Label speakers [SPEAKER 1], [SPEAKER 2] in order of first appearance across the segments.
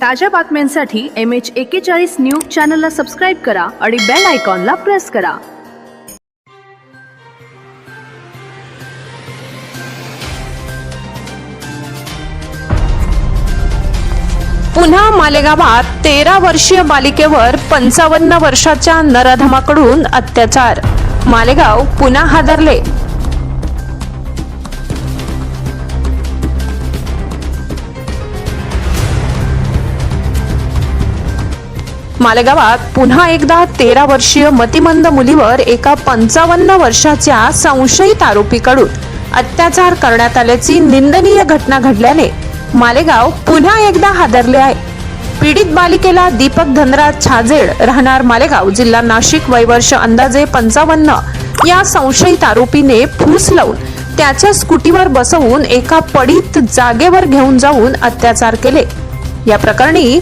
[SPEAKER 1] ताज्या बातम्यांसाठी M H एक्केचाळीस न्यूज चॅनलला सबस्क्राईब करा आणि बेल आयकॉनला प्रेस करा.
[SPEAKER 2] पुन्हा मालेगावात तेरा वर्षीय बालिकेवर पंचावन्न वर्षाच्या नराधमाकडून अत्याचार. मालेगाव पुन्हा हादरले. मालेगावात पुन्हा एकदा तेरा वर्षीय मतिमंद मुलीवर एका पंचावन्न वर्षाच्या संशयित आरोपीकडून अत्याचार करण्यात आल्याची निंदनीय घटना घडल्याने मालेगाव पुन्हा एकदा हादरले आहे. पीडित बालिकेला दीपक धनराज छाजेड राहणार मालेगाव जिल्हा नाशिक वयवर्ष अंदाजे पंचावन्न या संशयित आरोपीने फूस लावून त्याच्या स्कूटीवर बसवून एका पडीत जागेवर घेऊन जाऊन अत्याचार केले. या प्रकरणी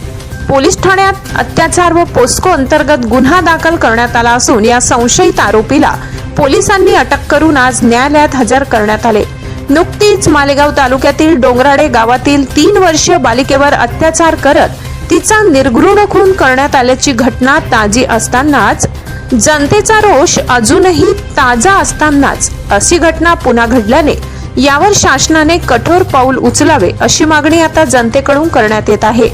[SPEAKER 2] पोलीस ठाण्यात अत्याचार व पोस्को अंतर्गत गुन्हा दाखल करण्यात आला असून या संशयित आरोपीला पोलिसांनी अटक करून आज न्यायालयात हजर करण्यात आले. नुकतीच मालेगाव तालुक्यातील डोंगराडे गावातील तीन वर्षीय बालिकेवर अत्याचार करत तिचा निर्घृण खून करण्यात आल्याची घटना ताजी असतानाच जनतेचा रोष अजूनही ताजा असतानाच अशी घटना पुन्हा घडल्याने यावर शासनाने कठोर पाऊल उचलावे अशी मागणी आता जनतेकडून करण्यात येत आहे.